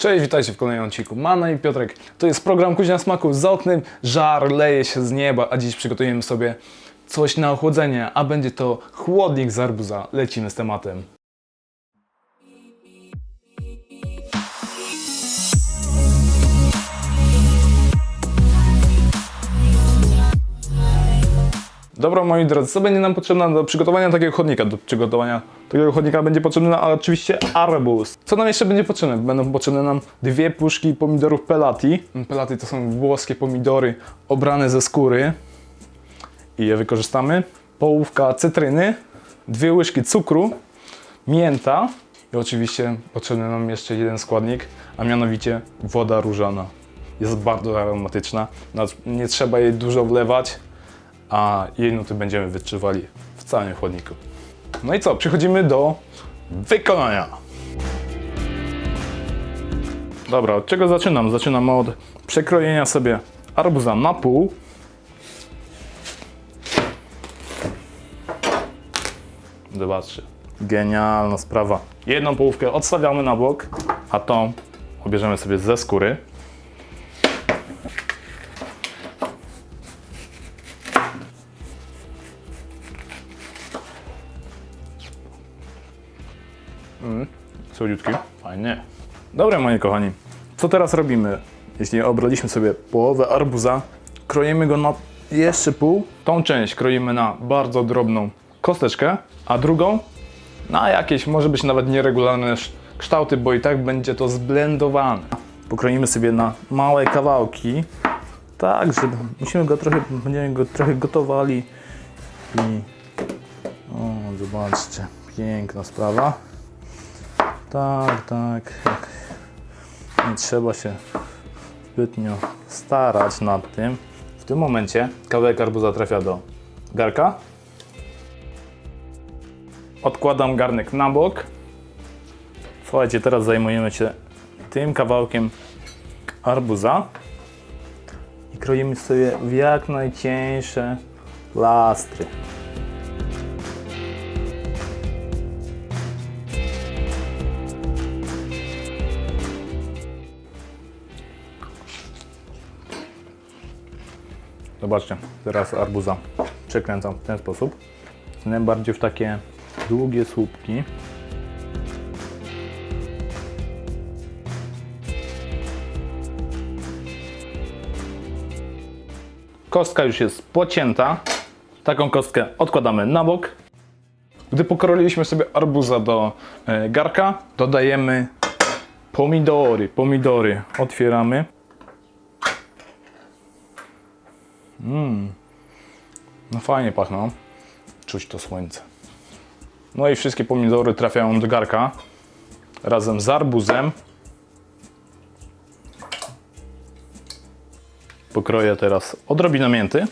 Cześć, witajcie w kolejnym odcinku. Mam na imię Piotrek. To jest program Kuźnia Smaku. Za oknem żar leje się z nieba, a dziś przygotujemy sobie coś na ochłodzenie, a będzie to chłodnik z arbuza. Lecimy z tematem. Dobra, moi drodzy, co będzie nam potrzebne do przygotowania takiego chodnika? Do przygotowania takiego chodnika będzie potrzebny ale oczywiście arbuz. Co nam jeszcze będzie potrzebne? Będą potrzebne nam dwie puszki pomidorów pelati. Pelati to są włoskie pomidory obrane ze skóry i je wykorzystamy. Połówka cytryny, dwie łyżki cukru, mięta i oczywiście potrzebny nam jeszcze jeden składnik, a mianowicie woda różana. Jest bardzo aromatyczna, nie trzeba jej dużo wlewać, a jej nuty będziemy wyczuwali w całym chłodniku. No i co, przechodzimy do wykonania. Dobra, od czego zaczynam? Zaczynam od przekrojenia sobie arbuza na pół. Zobaczcie, genialna sprawa. Jedną połówkę odstawiamy na bok, a tą obierzemy sobie ze skóry. Słodziutki. Fajnie. Dobra, moi kochani. Co teraz robimy? Jeśli obraliśmy sobie połowę arbuza, kroimy go na jeszcze pół. Tą część kroimy na bardzo drobną kosteczkę, a drugą na jakieś, może być nawet nieregularne sz- kształty, bo i tak będzie to zblendowane. Pokroimy sobie na małe kawałki, tak, żeby musimy go trochę, będziemy go trochę gotowali i o, zobaczcie, piękna sprawa. Tak, tak. Nie trzeba się zbytnio starać nad tym. W tym momencie kawałek arbuza trafia do garka. Odkładam garnek na bok. Słuchajcie, teraz zajmujemy się tym kawałkiem arbuza i kroimy sobie w jak najcieńsze plastry. Zobaczcie, teraz arbuza przekręcam w ten sposób. Najbardziej w takie długie słupki. Kostka już jest pocięta. Taką kostkę odkładamy na bok. Gdy pokroiliśmy sobie arbuza do e, garka, dodajemy pomidory. Pomidory otwieramy. No fajnie pachną. Czuć to słońce. No i wszystkie pomidory trafiają do garka razem z arbuzem. Pokroję teraz odrobinę mięty.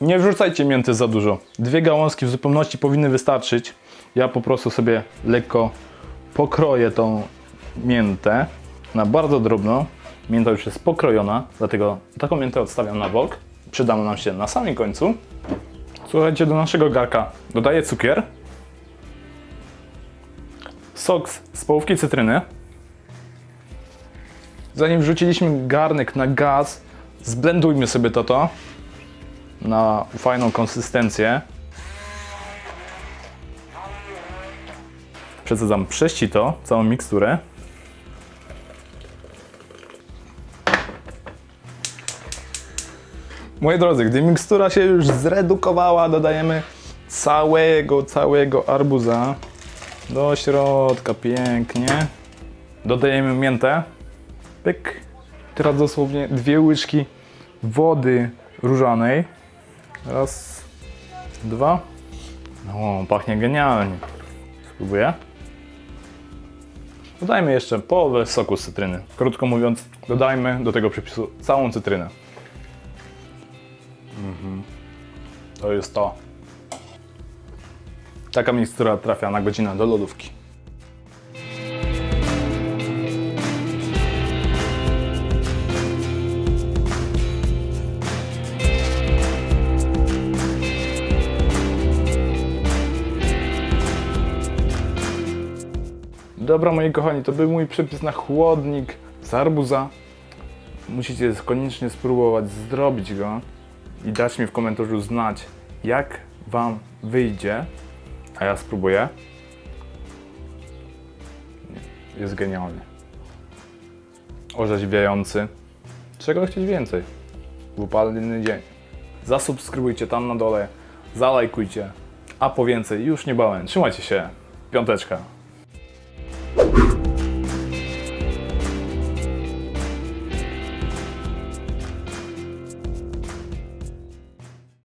Nie wrzucajcie mięty za dużo. Dwie gałązki w zupełności powinny wystarczyć. Ja po prostu sobie lekko pokroję tą miętę na bardzo drobno. Mięta już jest pokrojona, dlatego taką miętę odstawiam na bok. Przyda nam się na samym końcu. Słuchajcie, do naszego garka dodaję cukier, sok z- połówki cytryny. Zanim wrzuciliśmy garnek na gaz, zblendujmy sobie to to na fajną konsystencję. Przesadzam prześcito, całą miksturę. Moi drodzy, gdy mikstura się już zredukowała, dodajemy całego, całego arbuza do środka, pięknie. Dodajemy miętę, pyk. Teraz dosłownie dwie łyżki wody różanej. Raz, dwa. O, pachnie genialnie. Spróbuję. Dodajmy jeszcze połowę soku z cytryny. Krótko mówiąc, dodajmy do tego przepisu całą cytrynę. To jest to. Taka mikstura trafia na godzinę do lodówki. Dobra moi kochani, to był mój przepis na chłodnik z arbuza. Musicie koniecznie spróbować zrobić go i dać mi w komentarzu znać, jak Wam wyjdzie, a ja spróbuję. Jest genialny. Orzeźwiający. Czego chcieć więcej? W upalny dzień. Zasubskrybujcie tam na dole, zalajkujcie, a po więcej już niebawem. Trzymajcie się. Piąteczka.